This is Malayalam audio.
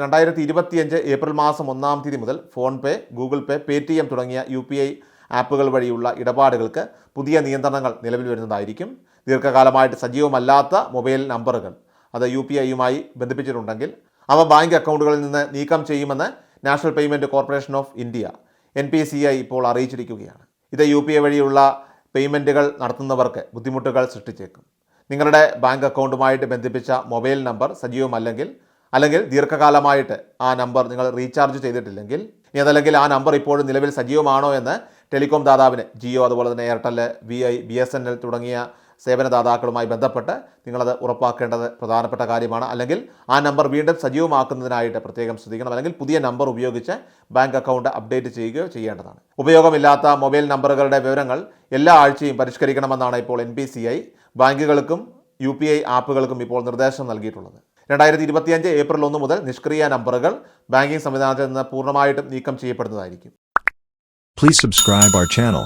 രണ്ടായിരത്തി ഇരുപത്തിയഞ്ച് ഏപ്രിൽ മാസം ഒന്നാം തീയതി മുതൽ ഫോൺ പേ ഗൂഗിൾ പേ പേ ടി എം തുടങ്ങിയ യു പി ഐ ആപ്പുകൾ വഴിയുള്ള ഇടപാടുകൾക്ക് പുതിയ നിയന്ത്രണങ്ങൾ നിലവിൽ വരുന്നതായിരിക്കും. ദീർഘകാലമായിട്ട് സജീവമല്ലാത്ത മൊബൈൽ നമ്പറുകൾ അത് യു പി ഐയുമായി ബന്ധിപ്പിച്ചിട്ടുണ്ടെങ്കിൽ അവ ബാങ്ക് അക്കൗണ്ടുകളിൽ നിന്ന് നീക്കം ചെയ്യുമെന്ന് national payment corporation of India N P C I ഇപ്പോൾ അറിയിച്ചിരിക്കുകയാണ്. ഇത് യു പി ഐ വഴിയുള്ള പേയ്മെന്റുകൾ നടത്തുന്നവർക്ക് ബുദ്ധിമുട്ടുകൾ സൃഷ്ടിച്ചേക്കും. നിങ്ങളുടെ ബാങ്ക് അക്കൗണ്ടുമായിട്ട് ബന്ധിപ്പിച്ച മൊബൈൽ നമ്പർ സജീവമല്ലെങ്കിൽ അല്ലെങ്കിൽ ദീർഘകാലമായിട്ട് ആ നമ്പർ നിങ്ങൾ റീചാർജ് ചെയ്തിട്ടില്ലെങ്കിൽ ഇനി അതല്ലെങ്കിൽ ആ നമ്പർ ഇപ്പോഴും നിലവിൽ സജീവമാണോ എന്ന് ടെലികോം ദാതാവിന് ജിയോ അതുപോലെ തന്നെ Airtel V I B S N L തുടങ്ങിയ സേവനദാതാക്കളുമായി ബന്ധപ്പെട്ട് നിങ്ങളത് ഉറപ്പാക്കേണ്ടത് പ്രധാനപ്പെട്ട കാര്യമാണ്. അല്ലെങ്കിൽ ആ നമ്പർ വീണ്ടും സജീവമാക്കുന്നതിനായിട്ട് പ്രത്യേകം ശ്രദ്ധിക്കണം. അല്ലെങ്കിൽ പുതിയ നമ്പർ ഉപയോഗിച്ച് ബാങ്ക് അക്കൗണ്ട് അപ്ഡേറ്റ് ചെയ്യുകയോ ചെയ്യേണ്ടതാണ്. ഉപയോഗമില്ലാത്ത മൊബൈൽ നമ്പറുകളുടെ വിവരങ്ങൾ എല്ലാ ആഴ്ചയും പരിഷ്കരിക്കണമെന്നാണ് ഇപ്പോൾ എൻ ബാങ്കുകൾക്കും യു ആപ്പുകൾക്കും ഇപ്പോൾ നിർദ്ദേശം നൽകിയിട്ടുള്ളത്. രണ്ടായിരത്തി ഇരുപത്തിയഞ്ച് ഏപ്രിൽ ഒന്ന് മുതൽ നിഷ്ക്രിയ നമ്പറുകൾ ബാങ്കിംഗ് സംവിധാനത്തിൽ നിന്ന് പൂർണമായിട്ടും നീക്കം ചെയ്യപ്പെടുന്നതായിരിക്കും. Please subscribe our channel.